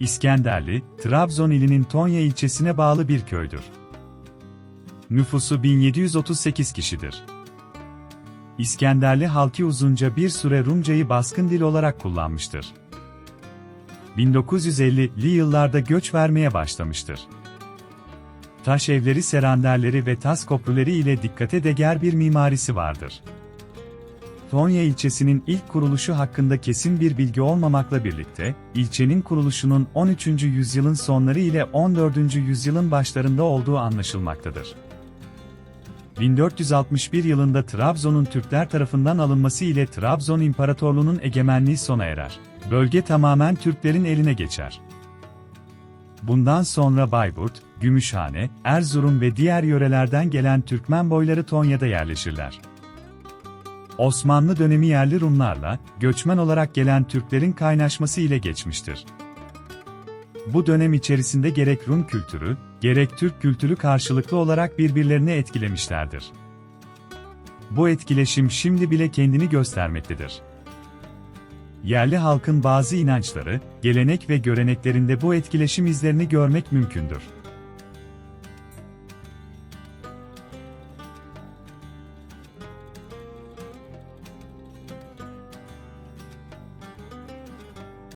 İskenderli, Trabzon ilinin Tonya ilçesine bağlı bir köydür. Nüfusu 1738 kişidir. İskenderli halkı uzunca bir süre Rumcayı baskın dil olarak kullanmıştır. 1950'li yıllarda göç vermeye başlamıştır. Taş evleri seranderleri ve tas köprüleri ile dikkate değer bir mimarisi vardır. Tonya ilçesinin ilk kuruluşu hakkında kesin bir bilgi olmamakla birlikte, ilçenin kuruluşunun 13. yüzyılın sonları ile 14. yüzyılın başlarında olduğu anlaşılmaktadır. 1461 yılında Trabzon'un Türkler tarafından alınması ile Trabzon İmparatorluğu'nun egemenliği sona erer. Bölge tamamen Türklerin eline geçer. Bundan sonra Bayburt, Gümüşhane, Erzurum ve diğer yörelerden gelen Türkmen boyları Tonya'da yerleşirler. Osmanlı dönemi yerli Rumlarla, göçmen olarak gelen Türklerin kaynaşması ile geçmiştir. Bu dönem içerisinde gerek Rum kültürü, gerek Türk kültürü karşılıklı olarak birbirlerini etkilemişlerdir. Bu etkileşim şimdi bile kendini göstermektedir. Yerli halkın bazı inançları, gelenek ve göreneklerinde bu etkileşim izlerini görmek mümkündür.